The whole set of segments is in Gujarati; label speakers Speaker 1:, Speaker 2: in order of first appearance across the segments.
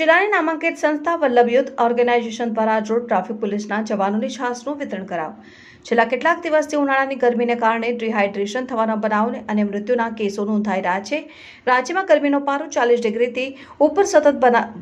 Speaker 1: જિલ્લાની નામાંકિત સંસ્થા વલ્લભ યુથ ઓર્ગેનાઇઝેશન દ્વારા રોડ ટ્રાફિક પોલીસના જવાનોની છાસનું વિતરણ કરાયું છેલ્લા કેટલાક દિવસથી ઉનાળાની ગરમીને કારણે ડિહાઇડ્રેશન થવાના બનાવને અને મૃત્યુના કેસો નોંધાઈ રહ્યા છે. રાજ્યમાં ગરમીનો પારો ચાલીસ ડિગ્રીથી ઉપર સતત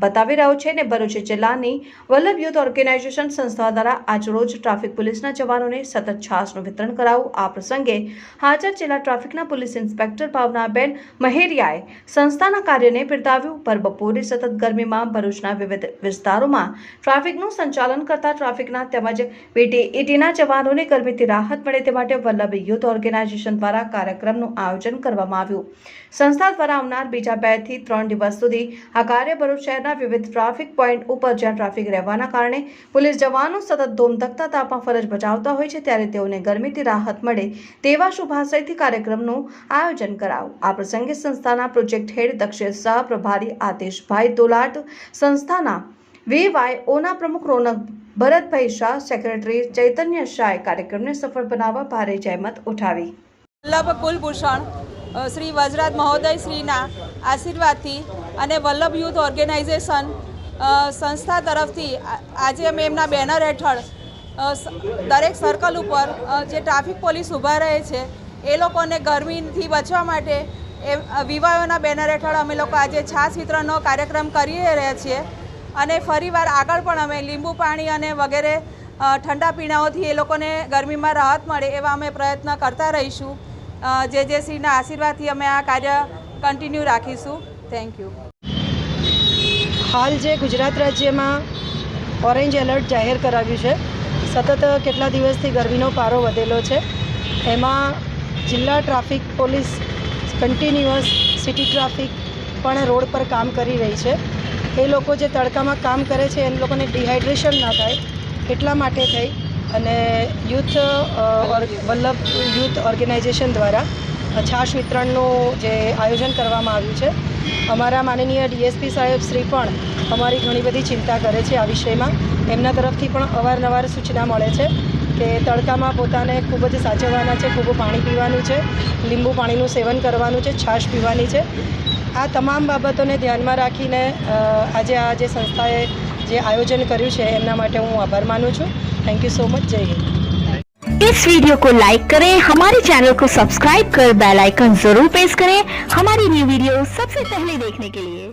Speaker 1: બતાવી રહ્યો છે અને ભરૂચ જિલ્લાની વલ્લભ યુથ ઓર્ગેનાઇઝેશન સંસ્થા દ્વારા આજરોજ ટ્રાફિક પોલીસના જવાનોને સતત છાસનું વિતરણ કરાવું. આ પ્રસંગે હાજર જિલ્લા ટ્રાફિકના પોલીસ ઇન્સ્પેક્ટર ભાવનાબેન મહેરિયાએ સંસ્થાના કાર્યને બિરદાવ્યું. પર બપોરે સતત ગરમીમાં ભરૂચના વિવિધ વિસ્તારોમાં ટ્રાફિકનું સંચાલન કરતા ટ્રાફિકના તેમજ બીટીઈટીના જવાનોને ગરમીથી રાહત મળે તે માટે વલ્લભ યુથ ઓર્ગેનાઇઝેશન દ્વારા કાર્યક્રમનું આયોજન કરવામાં આવ્યું. સંસ્થા દ્વારા આવનાર બીજા બેથી ત્રણ દિવસ સુધી આ કાર્ય ભરૂચ શહેરના વિવિધ ટ્રાફિક પોઈન્ટ ઉપર જ્યાં ટ્રાફિક રહેવાના કારણે પોલીસ જવાનો સતત ધોમધકતા તાપમાં ફરજ બજાવતા હોય છે, ત્યારે તેઓને ગરમીથી રાહત મળે તેવા શુભાશયથી કાર્યક્રમનું આયોજન કરાવું આ પ્રસંગે સંસ્થાના પ્રોજેક્ટ હેડ દક્ષિણ સહ પ્રભારી આતિશભાઈ તોલાટ સંસ્થાના વીવાયઓના પ્રમુખ રોનક ભરતભાઈ શાહ સેક્રેટરી ચૈતન્ય શાહે કાર્યક્રમને સફળ બનાવવા ભારે જહેમત ઉઠાવી.
Speaker 2: વલ્લભ કુલભૂષણ શ્રી વજરાજ મહોદય શ્રીના આશીર્વાદથી અને વલ્લભ યુથ ઓર્ગેનાઇઝેશન સંસ્થા તરફથી આજે અમે એમના બેનર હેઠળ દરેક સર્કલ ઉપર જે ટ્રાફિક પોલીસ ઊભા રહે છે, એ લોકોને ગરમીથી બચવા માટે, એ વિવાહોના બેનર હેઠળ અમે લોકો આજે છાસ વિતરણનો કાર્યક્રમ કરી રહ્યા છીએ. અને ફરીવાર આગળ પણ અમે લીંબુ પાણી અને વગેરે ઠંડા પીણાઓથી એ લોકોને ગરમીમાં રાહત મળે એવા અમે પ્રયત્ન કરતા રહીશું. જે જે શ્રીના આશીર્વાદથી અમે આ કાર્ય કન્ટિન્યુ રાખીશું. થેન્ક યુ
Speaker 3: હાલ જે ગુજરાત રાજ્યમાં ઓરેન્જ એલર્ટ જાહેર કરાવ્યું છે, સતત કેટલા દિવસથી ગરમીનો પારો વધેલો છે, એમાં જિલ્લા traffic police continuous city traffic પણ રોડ પર કામ કરી રહી છે. એ લોકો જે તડકામાં કામ કરે છે એ લોકોને ડિહાઇડ્રેશન ના થાય, એટલા માટે થઈ. અને યુથ વલ્લભ યુથ ઓર્ગેનાઇઝેશન દ્વારા છાશ વિતરણનું જે આયોજન કરવામાં આવ્યું છે. અમારા માનનીય ડીએસપી સાહેબ શ્રી પણ અમારી ઘણી બધી ચિંતા કરે છે આ વિષયમાં. એમના તરફથી પણ અવારનવાર સૂચના મળે છે કે તડકામાં પોતાને ખૂબ જ સાચવવાના છે, ખૂબ પાણી પીવાનું છે, લીંબુ પાણીનું સેવન કરવાનું છે, છાશ પીવાની છે. આ તમામ બાબતોને ધ્યાનમાં રાખીને અ, આજે આ જે સંસ્થાએ જે આયોજન કર્યું છે એમના માટે હું આભાર માનું છું થેન્ક યુ સો મચ જય હિન્દ
Speaker 4: इस वीडियो को लाइक करें हमारे चैनल को सब्सक्राइब कर बेल आइकन जरूर प्रेस करें हमारी न्यू वीडियो सबसे पहले देखने के लिए